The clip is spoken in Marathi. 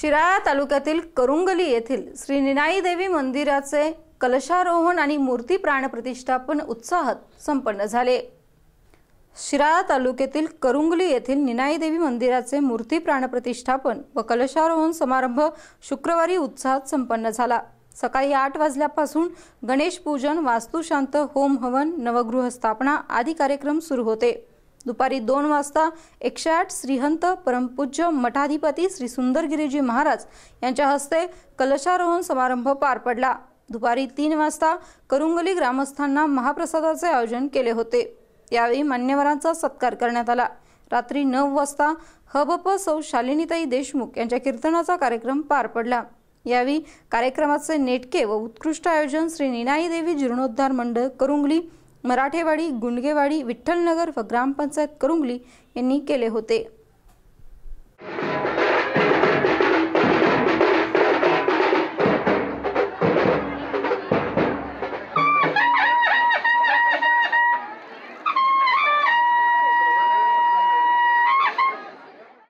शिराळा तालुक्यातील करुंगली येथील श्री निनाई देवी मंदिराचे कलशारोहण आणि मूर्ती प्राणप्रतिष्ठापन उत्साहात संपन्न झाले. शिराळा तालुक्यातील करुंगली येथील निनाई देवी मंदिराचे मूर्ती प्राणप्रतिष्ठापन व कलशारोहण समारंभ शुक्रवारी उत्साहात संपन्न झाला. सकाळी आठ वाजल्यापासून गणेश पूजन वास्तुशांत होम हवन नवगृह स्थापना आदी कार्यक्रम सुरू होते. दुपारी दोन वाजता एकशे आठ श्रीहंत परमपूज्य मठाधिपती श्री सुंदरगिरीजी महाराज यांच्या हस्ते कलशारोहण समारंभ पार पडला. दुपारी तीन वाजता करुंगली ग्रामस्थांना महाप्रसादाचे आयोजन केले होते. यावेळी मान्यवरांचा सत्कार करण्यात आला. रात्री नऊ वाजता हबप सौ शालिनीताई देशमुख यांच्या कीर्तनाचा कार्यक्रम पार पडला. यावेळी कार्यक्रमाचे नेटके व उत्कृष्ट आयोजन श्री निनाई देवी जीर्णोद्धार मंडळ करुंगली मराठेवाडी गुंडगेवाडी विठ्ठलनगर व ग्रामपंचायत करुंगली यांनी केले होते.